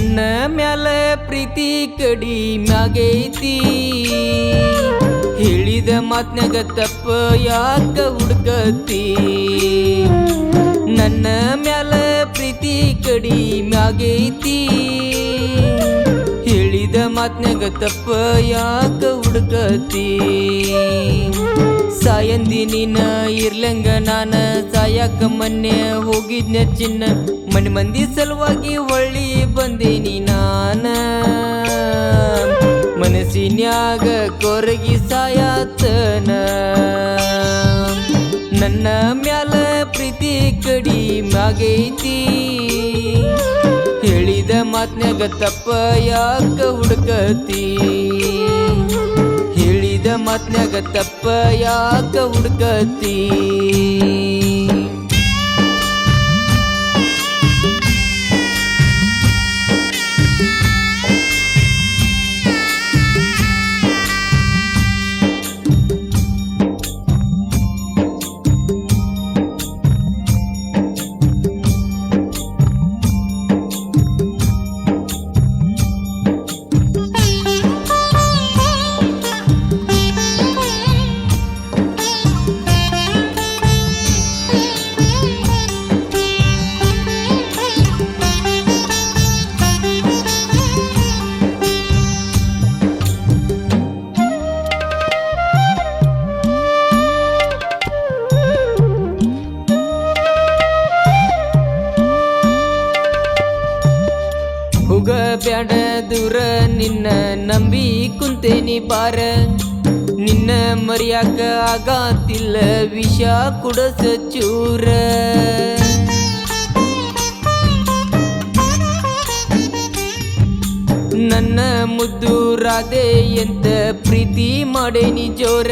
ಮ್ಯಾಲ ಪ್ರೀತಿ ಕಡಿಮ್ಯಾಗೈತಿ ಹೇಳಿದ ಮಾತ್ನಾಗ ತಪ್ಪ ಯಾಕ ಹುಡ್ಕತಿ? ನನ್ನ ಮ್ಯಾಲ ಪ್ರೀತಿ ಕಡಿಮ್ಯಾಗೈತಿ ಹೇಳಿದ ಮಾತ್ನಾಗ ತಪ್ಪ ಯಾಕ ಹುಡ್ಕತಿ? ಸಾಯಂದಿ ನೀನ ಇರ್ಲಂಗ ನಾನ ಸಾಯಕ ಮೊನ್ನೆ ಹೋಗಿದ್ನ ಚಿನ್ನ. ಮನೆ ಮಂದಿ ಸಲುವಾಗಿ ಹೊಳ್ಳಿ ಬಂದೀನಿ ನಾನ. ಮನಸ್ಸಿನ್ಯಾಗ ಕೊರಗಿ ಸಾಯಾತನ. ನನ್ನ ಮ್ಯಾಲ ಪ್ರೀತಿ ಕಡಿಮ್ಯಾಗೈತಿ ಹೇಳಿದ ಮಾತ್ನ್ಯಾಗ ತಪ್ಪ ಯಾಕ ಹುಡುಕತಿ? ಹೇಳಿದ ಮಾತ್ನ್ಯಾಗ ತಪ್ಪ ಯಾಕ ಹುಡ್ಕತಿ? ಹುಗ ಬ್ಯಾಡ ದೂರ ನಿನ್ನ ನಂಬಿ ಕುಂತೇನಿ ಬಾರ ನಿನ್ನ ಮರ್ಯಾಕ ಆಗಾತಿಲ್ಲ ವಿಷ ಕುಡಸ ಚೂರ ನನ್ನ ಮುದ್ದು ರಾಧೆ ಎಂತ ಪ್ರೀತಿ ಮಾಡೇನಿ ಜೋರ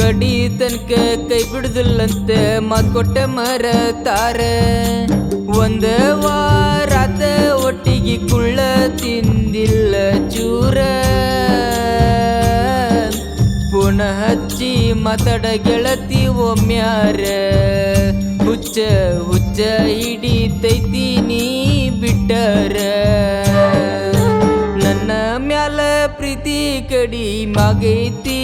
ಕಡಿ ತನಕ ಕೈ ಬಿಡುದಿಲ್ಲಂತ ಮಾತ್ ಕೊಟ್ಟ ಮರ ತಾರ ಒಂದ ವಾರಾತ ಒಟ್ಟಿಗೆ ಕುಳ್ಳ ತಿಂದಿಲ್ಲ ಚೂರ. ಪುನಃ ಹಚ್ಚಿ ಮಾತಾಡ ಗೆಳತಿ ಒಮ್ಮ್ಯಾರ ಹುಚ್ಚ ಹುಚ್ಚ ಹಿಡಿತೈತಿ ನೀ ಬಿಟ್ಟರ. ನನ್ನ ಮ್ಯಾಲ ಪ್ರೀತಿ ಕಡಿ ಮಗೈತಿ.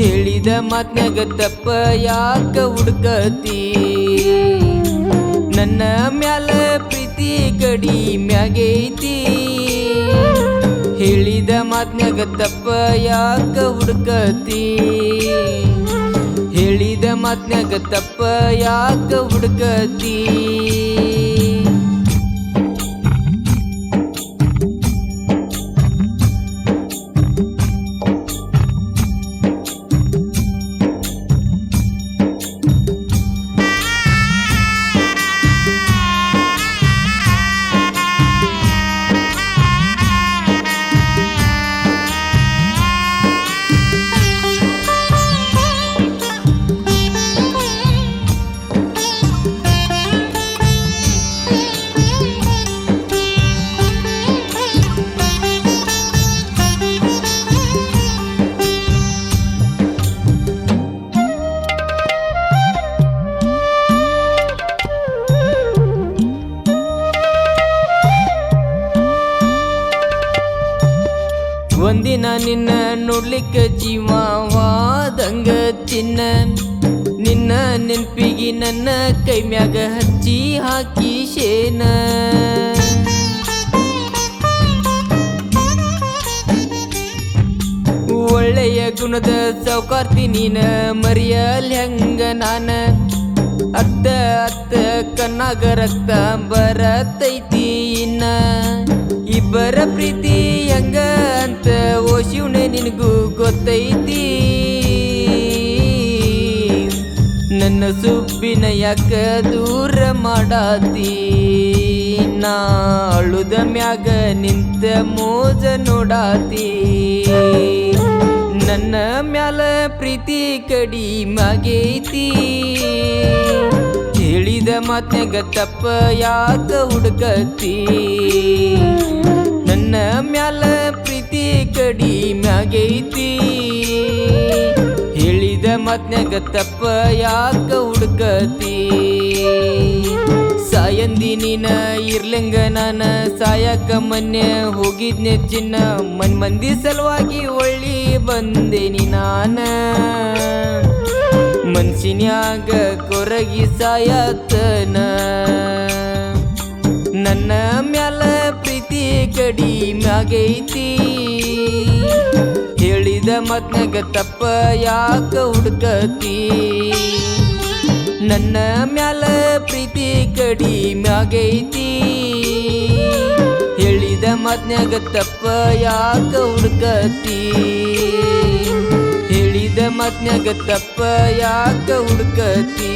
ಹೇಳಿದ ಮಾತ್ನಾಗ ತಪ್ಪ ಯಾಕ ಹುಡ್ಕತಿ? ನನ್ನ ಮ್ಯಾಲ ಪ್ರೀತಿ ಕಡಿಮ್ಯಾಗೈತಿ ಹೇಳಿದ ಮಾತ್ನ್ಯಾಗ ತಪ್ಪ ಯಾಕ ಹುಡುಕತಿ? ಹೇಳಿದ ಮಾತ್ನ್ಯಾಗ ತಪ್ಪ ಯಾಕ ಹುಡ್ಕತಿ? ಒಂದಿನ ನಿನ್ನ ನೋಡ್ಲಿಕ್ಕೆ ಜೀವವಾದಂಗ ಚಿನ್ನ ನಿನ್ನ ನೆನ್ಪಿಗೆ ನನ್ನ ಕೈ ಮ್ಯಾಗ ಹಚ್ಚಿ ಹಾಕಿ ಶೇನ ಒಳ್ಳೆಯ ಗುಣದ ಸೌಕಾರ್ತಿ ನೀನ ಮರಿಯಲ್ ಹೆಂಗ ನಾನ. ಅತ್ತ ಅತ್ತ ಕನ್ನಾಗ ರಕ್ತ ಬರತೈತಿ ಇನ್ನ. ಇಬ್ಬರ ಪ್ರೀತಿ ಹೆಂಗ ಅಂತ ಓ ಶಿವನೇ ನಿನಗೂ ಗೊತ್ತೈತಿ. ನನ್ನ ಸುಬ್ಬಿನ ಯಾಕ ದೂರ ಮಾಡಾತಿ? ನಾ ಅಳುದ ಮ್ಯಾಗ ನಿಂತ ಮೋಜ ನೋಡಾತಿ. ನನ್ನ ಮ್ಯಾಲ ಪ್ರೀತಿ ಕಡಿ ಮಗೈತಿ. ಹೇಳಿದ ಮಾತ್ನಾಗ ತಪ್ಪ ಯಾಕ ಹುಡುಕತಿ ನನ್ನ ಮ್ಯಾಲ ಪ್ರೀತಿ ಕಡಿ ಮಗೈತಿ. ಹೇಳಿದ ಮಾತ್ನಾಗ ತಪ್ಪ ಯಾಕ ಹುಡುಕತಿ ಸಾಯಂದಿ ನೀನ ಇರ್ಲಿಂಗ ನಾನ ಸಾಯಕ ಮೊನ್ನೆ ಹೋಗಿದ್ನೆ ಚಿನ್ನ. ಮನ್ ಮಂದಿ ಸಲುವಾಗಿ ಒಳ್ಳಿ ಬಂದೇನಿ ನಾನ. ಮನ್ಸಿನ್ಯಾಗ ಕೊರಗಿ ಸಾಯತನ ನನ್ನ ಮ್ಯಾಲ ಪ್ರೀತಿ ಕಡಿಮ್ಯಾಗೈತಿ ಹೇಳಿದ ಮತ್ನಾಗ ತಪ್ಪ ಯಾಕ ಹುಡ್ಕತಿ? ನನ್ನ ಮ್ಯಾಲ ಪ್ರೀತಿ ಕಡಿಮ್ಯಾಗೈತಿ ಹೇಳಿದ ಮಾತ್ನ್ಯಾಗ ತಪ್ಪ ಯಾಕ ಹುಡ್ಕತಿ ಹೇಳಿದ ಮಾತ್ನ್ಯಾಗ ತಪ್ಪ ಯಾಕ ಹುಡ್ಕತಿ